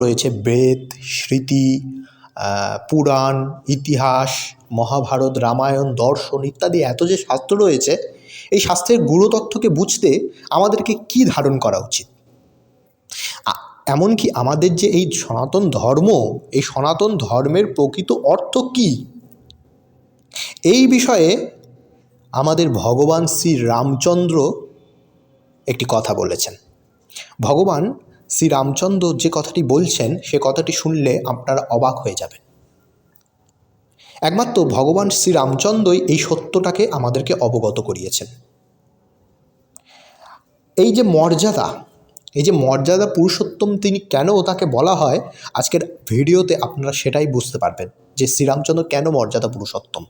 রয়েছে বেদ, স্মৃতি পুরাণ, ইতিহাস, মহাভারত, রামায়ণ, দর্শন ইত্যাদি এত যে শাস্ত্র রয়েছে, এই শাস্ত্রের গুরুতত্ত্বকে বুঝতে আমাদেরকে কি ধারণ করা উচিত? এমনকি আমাদের যে এই সনাতন ধর্ম, এই সনাতন ধর্মের প্রকৃত অর্থ কী? এই বিষয়ে আমাদের ভগবান শ্রী রামচন্দ্র একটি কথা বলেছেন। ভগবান শ্রী রামচন্দ্র যে কথাটি বলছেন, সে কথাটি শুনলে আপনারা অবাক হয়ে যাবেন। একমাত্র ভগবান শ্রী রামচন্দ্রই এই সত্যটাকে আমাদেরকে অবগত করিয়েছেন। এই যে মর্যাদা, এই যে মর্যাদা পুরুষোত্তম তিনি কেন তাকে বলা হয়, আজকের ভিডিওতে আপনারা সেটাই বুঝতে পারবেন যে শ্রীরামচন্দ্র কেন মর্যাদা পুরুষোত্তম।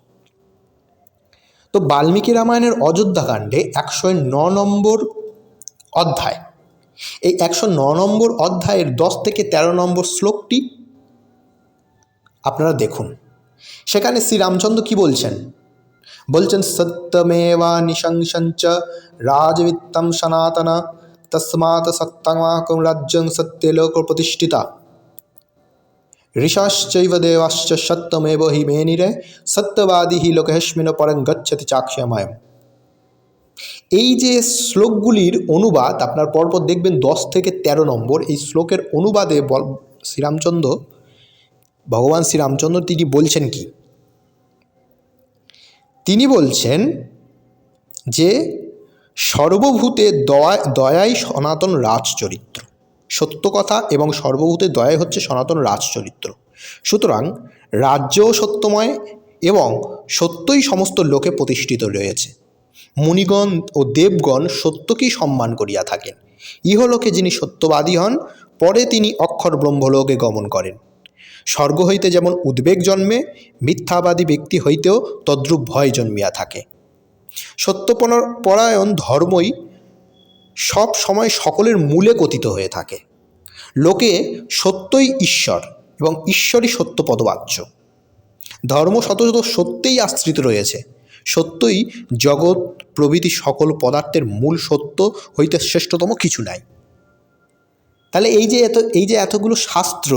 তো বাল্মীকি রামায়ণের অযোধ্যাকাণ্ডে একশো ন নম্বর অধ্যায় এই একশো ন নম্বর অধ্যায়ের দশ থেকে তেরো নম্বর শ্লোকটি আপনারা দেখুন। সেখানে শ্রীরামচন্দ্র কি বলছেন? বলছেন, সত্যমেবা নিশংসঞ্চ রাজবিত্তম সনাতন, তস্মাৎ সত্যমাকম রাজ্যং সত্যলোক প্রতিষ্ঠিতা। ঋষাশ্চৈব দেবাশ্চ সত্যমেব হি মেনিরে, সত্যবাদী হি লোকেস্মিন পরং গচ্ছতি চাক্ষময়ম এই যে শ্লোকগুলির অনুবাদ, আপনার পরপর দেখবেন দশ থেকে ১৩ নম্বর, এই শ্লোকের অনুবাদে বল, শ্রীরামচন্দ্র, ভগবান শ্রীরামচন্দ্র তিনি বলছেন কি? তিনি বলছেন যে, সর্বভূতে দয়া, দয়াই সনাতন রাজচরিত্র। সত্য কথা এবং সর্বভূতে দয়াই হচ্ছে সনাতন রাজচরিত্র। সুতরাং রাজ্যও সত্যময় এবং সত্যই সমস্ত লোকে প্রতিষ্ঠিত রয়েছে। মুনিগণ ও দেবগণ সত্যকেই সম্মান করিয়া থাকেন। ইহলোকে যিনি সত্যবাদী হন, পরে তিনি অক্ষর ব্রহ্মলোকে গমন করেন। স্বর্গ হইতে যেমন উদ্বেগ জন্মে, মিথ্যাবাদী ব্যক্তি হইতেও তদ্রূপ ভয় জন্মিয়া থাকে। সত্যপনা- পরায়ণ ধর্মই সব সময় সকলের মূলে কথিত হয়ে থাকে। লোকে সত্যই ঈশ্বর এবং ঈশ্বরই সত্য পদবাচ্য ধর্ম শত সত্যেই আশ্রিত রয়েছে। সত্যই জগৎ প্রভৃতি সকল পদার্থের মূল সত্য হইতে শ্রেষ্ঠতম কিছু নাই। তাহলে এই যে এত, এই যে এতগুলো শাস্ত্র,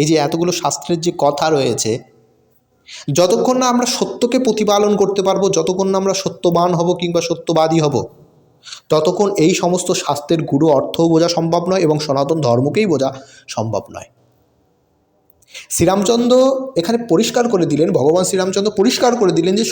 এই যে এতগুলো শাস্ত্রের যে কথা রয়েছে, যতক্ষণ না আমরা সত্যকে প্রতিপালন করতে পারব, যতক্ষণ না আমরা সত্যবান হব কিংবা সত্যবাদী হব, ততক্ষণ এই সমস্ত শাস্ত্রের গুরু অর্থও বোঝা সম্ভব নয় এবং সনাতন ধর্মকেই বোঝা সম্ভব নয়। শ্রীরামচন্দ্র এখানে পরিষ্কার করে দিলেন, ভগবান শ্রীরামচন্দ্র পরিষ্কার করে দিলেন যে